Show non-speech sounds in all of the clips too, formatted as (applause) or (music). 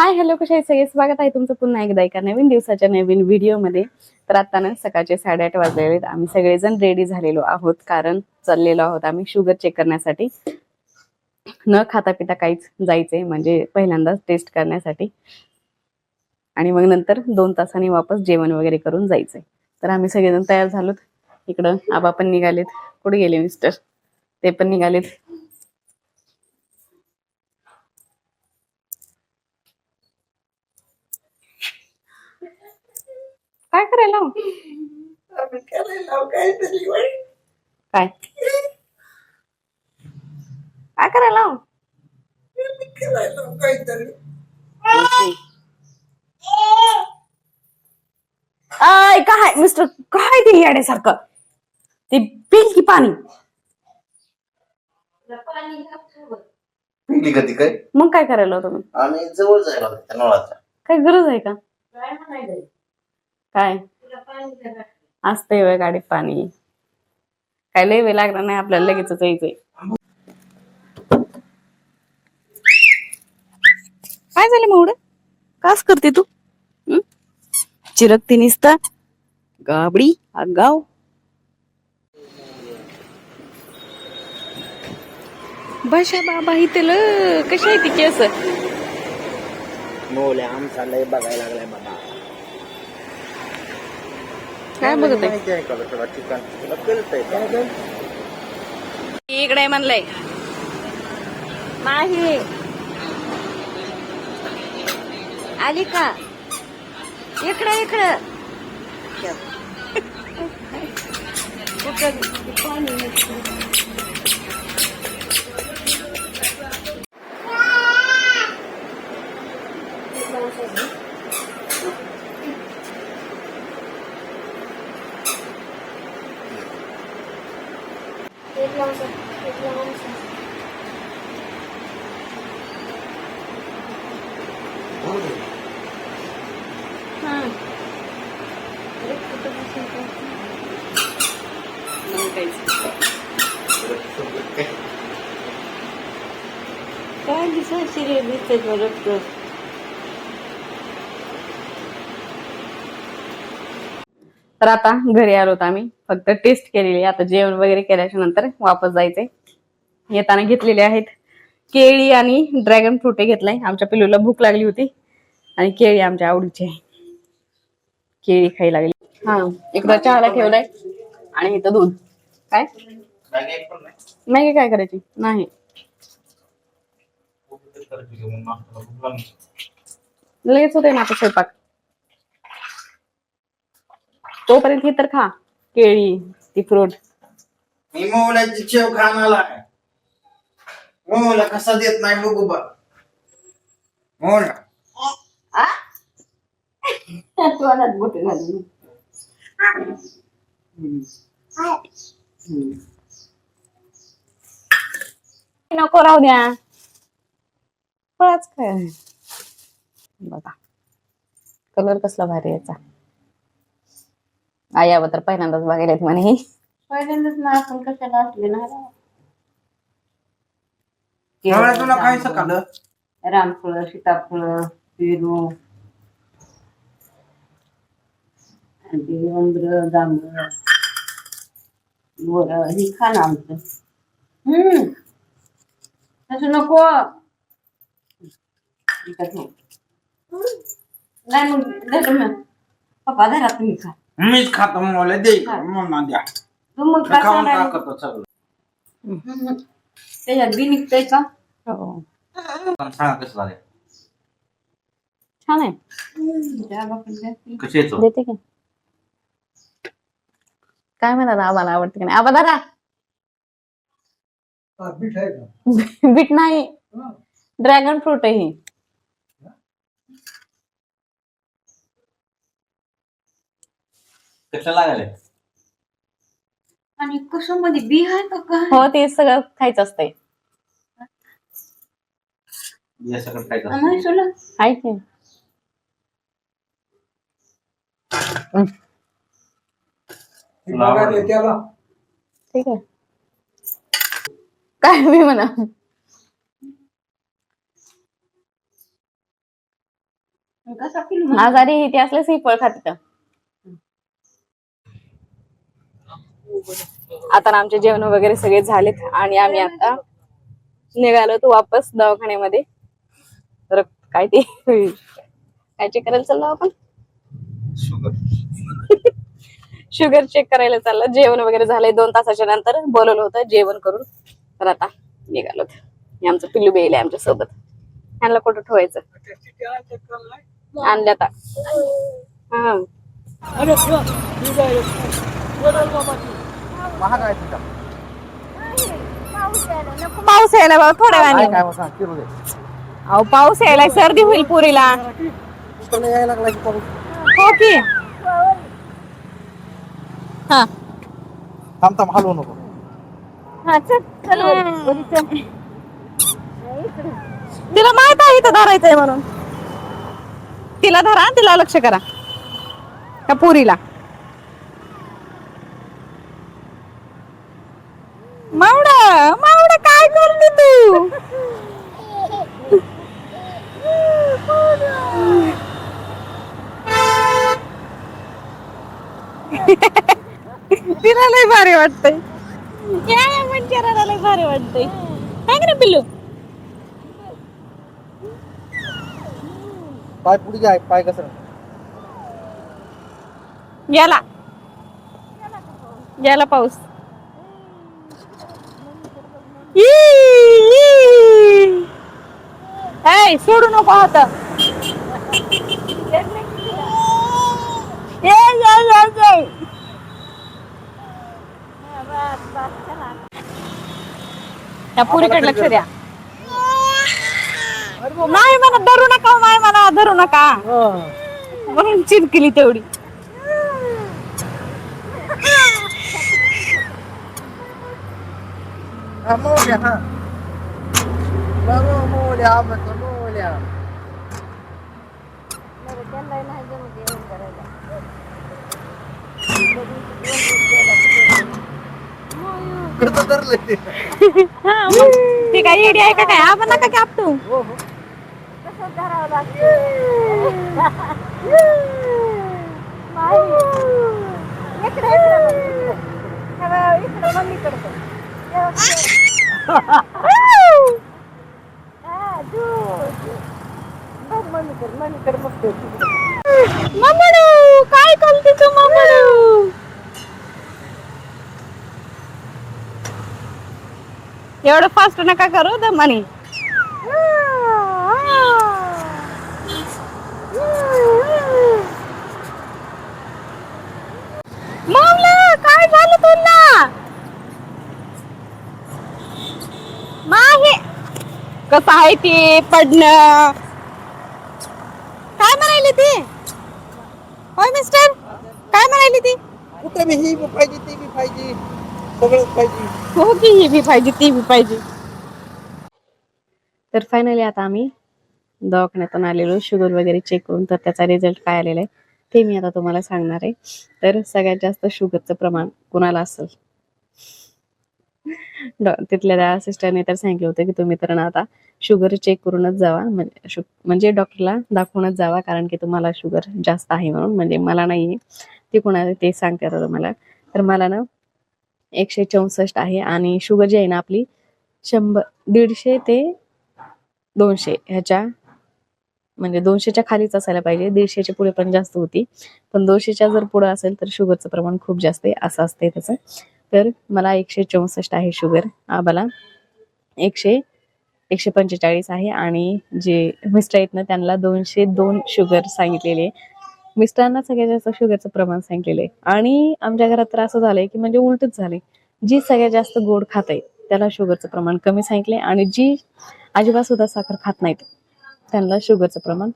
Hi hello कशा आहे सगळे स्वागत आहे तुमचं पुन्हा एकदा एका नवीन दिवसाच्या नवीन व्हिडिओमध्ये तर आता ना सकाळचे साडेआठ वाजलेले आहेत. आम्ही सगळेजण रेडी झालेलो आहोत कारण चाललेलो आहोत आम्ही शुगर चेक करण्यासाठी. न खाता पिता काहीच जायचंय म्हणजे पहिल्यांदाच टेस्ट करण्यासाठी. आणि मग नंतर दोन तासांनी वापस जेवण वगैरे करून जायचंय. तर आम्ही सगळेजण तयार झालोत. इकडं आबा पण निघालेत. कुठे गेले मिस्टर ते पण निघालेत. काय करायला हो? आम्ही. काय काय? करायला हो? काहीतरी. आय काय? मिस्टर काय ते येड्यासारखं ते पिल की पाणी. पिली कधी काय? मग काय करायला तुम्ही? आम्ही जवळ जायला नळाच्या. काय गरज आहे का? काय? असतंय वेळ गाडीत पाणी. काय लय वेळ लागणार नाही आपल्याला लगेचच यायचंय. काय झालं मग कास करते तू? चिरकती निसता. गाबडी आगाव बशा बाबा इथे ल कशी आहे ती केस मोल्या आमचा लय बघायला लागलाय बाबा. काय बघत आहे? इकडे म्हणलंय. नाही आली का? इकडे इकडे. काय रे दिसते रक्त तर. आता घरी आलो होतो आम्ही. फक्त टेस्ट केलेली. आता जेवण वगैरे केल्याच्यानंतर वापस जायचंय. येताना घेतलेले आहेत. केळी आणि ड्रॅगन फ्रूट घेतलाय. आमच्या पिल्लूला भूक लागली होती. आणि केळी आमच्या आवडीची आहे. केळी खायला लागली. हा इकडं चहाला ठेवलाय. आणि इथं दूध काय. मॅगी काय करायची? नाही. करायची घेऊन नाश्त्याला भूक लागली. लगेच होते ना आता स्वयंपाक तोपर्यंत ही तर खा केळी ती फ्रूट मी मोल्याची शेव खाणाला मोला कसा देत नाही बघू बा मोला नको राहू द्या फळाच काय बघा. कलर कसला भारी याचा. आई तर पहिल्यांदाच बघायला येत म्हणे. पहिल्यांदाच ना आपण कशाला असले ना? तुला काय रामफळ सीताफळ पेरू. आणि उंबर जांभळ. बोर ही खा ना आमचं. हम्म. तसं नको. नाही मग धर मग. पप्पा धरा तुम्ही खा. मीच खातो मोला दे. म्हणा द्या. तू मग मी खाऊन कसा टाकतो सगळं. हम्म. त्याच्यात बी निघतंय का? हो. पण सांगा कसं झालं छान आहे. त्या बापाला द्या. कशी येतो देते की? काय म्हणतात आबाला आवडते की नाही? आबा दादा बीट नाही. ड्रॅगन फ्रूट आहे ही. कसं आणि कशामध्ये? बी आहे का काय? हो ते सगळं खायचं असतंय. या सगळं काय नाही तुला आहे की. तुला आवडलं? ठीक आहे. काय मी म्हणा. कसा आजारी हे ते असल्यास ही फळ खात आता ना आमचे जेवण वगैरे सगळे झालेत आणि आम्ही आता निघालो तो वापस दवाखान्यामध्ये. तर काय ते काय चेक करायला चाललो आपण? शुगर शुगर चेक करायला चाललं. जेवण वगैरे झालंय दोन तासाच्या नंतर. बोलवलं होतं जेवण करून. तर आता निघालो आमचं पिल्लू बेल आहे आमच्यासोबत. ह्यांना कुठं ठेवायचं? आणलं आता. हा. महाग आहे तुझा पाऊस यायला बाबा थोड्या काय वेळाने. काय बघा किलो दे. अहो पाऊस यायलाय सर्दी होईल पुरीला. तुला यायला लागला की पाऊस? हो की. हा. थांब थांब हलवू नको. हा चल चल वरी, चल. तिला माहीत आहे इथं धरायचंय म्हणून. तिला धरा तिला लक्ष करा. का पुरीला? तू (laughs) तिला लय भारी वाटतंय. या मंचराला लय भारी वाटतंय. काय करे पिल्लू? पाय पुढे जाय पाय कसं गेला गेला पाऊस. ऐ, सोडू नको ये. त्या पुरीकडे लक्ष द्या. नाही मला धरू नका नाही मला धरू नका. म्हणून चिरकिली तेवढी. मोल्या हा बरोबर मोल्या म्हणतो मोल्या इकडं तर धरलंय ते. हा, मग ते काय येडी आहे का काय आपण नका की आपटू हो हो मम्मडू काय करते तू मम्मडू एवढं फास्ट नका करू द मनी मावला काय झालं तुला माहे कसं आहे ते? पडणं. काय म्हणायली ती? होय मिस्टर काय म्हणायली ती? कुठे ही बी पाहिजे ती बी पाहिजे सगळंच पाहिजे. हो की ही बी पाहिजे ती बी पाहिजे. तर फायनली आता आम्ही दवाखान्यातून आलेलो शुगर वगैरे चेक करून तर त्याचा रिझल्ट काय आलेला आहे ते मी आता तुम्हाला सांगणार आहे. तर सगळ्यात जास्त शुगरचं प्रमाण कोणाला असेल? तिथल्या त्या सिस्टरने तर सांगितलं होतं की तुम्ही तर ना आता शुगर चेक करूनच जावा. म्हणजे म्हणजे डॉक्टरला दाखवूनच जावा कारण की तुम्हाला शुगर जास्त आहे म्हणून. म्हणजे मला नाही ते कोणाला ते सांगते आता तुम्हाला. तर मला ना एकशे चौसष्ट आहे आणि शुगर जी आहे ना आपली शंभर दीडशे ते दोनशे ह्याच्या म्हणजे दोनशेच्या खालीच असायला पाहिजे. दीडशेच्या पुढे पण जास्त होती. पण दोनशेच्या जर पुढे असेल तर शुगरचं प्रमाण खूप जास्त आहे. असं असते त्याचं. तर मला एकशे चौसष्ट आहे शुगर. आबाला एकशे एकशे पंचेचाळीस आहे आणि जे मिस्टर आहेत ना त्यांना दोनशे दोन शुगर सांगितलेले. मिस्टरांना सगळ्यात जास्त शुगरचं प्रमाण सांगितलेलं. आहे आणि आमच्या घरात तर असं झालंय की म्हणजे उलटच झाले जी सगळ्यात जास्त गोड खात आहे त्याला शुगरचं प्रमाण कमी सांगितले आणि जी अजिबात सुद्धा साखर खात नाहीत त्यांना शुगरचं प्रमाण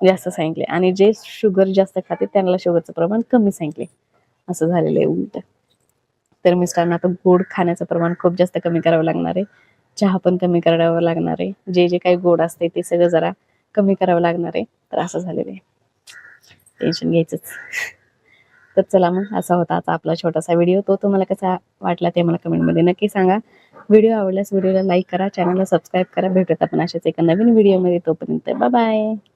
जास्त सांगितले. आणि जे शुगर जास्त खाते त्यांना शुगरचं प्रमाण कमी सांगितले. असं झालेलं आहे उलट. तर मिस्टरांना आता गोड खाण्याचं प्रमाण खूप जास्त कमी करावं लागणार आहे. चहा पण कमी करावं लागणार आहे. जे जे काही गोड असते ते सगळं जरा कमी करावं लागणार आहे. तर असं झालेलं आहे. टेन्शन घ्यायचंच. तर चला मग असा होता आता आपला छोटासा व्हिडिओ तो तुम्हाला कसा वाटला ते मला कमेंटमध्ये नक्की सांगा. व्हिडिओ आवडल्यास व्हिडिओला लाईक करा चॅनलला सबस्क्राईब करा. भेटत आपण अशाच एका नवीन व्हिडिओमध्ये तोपर्यंत बाय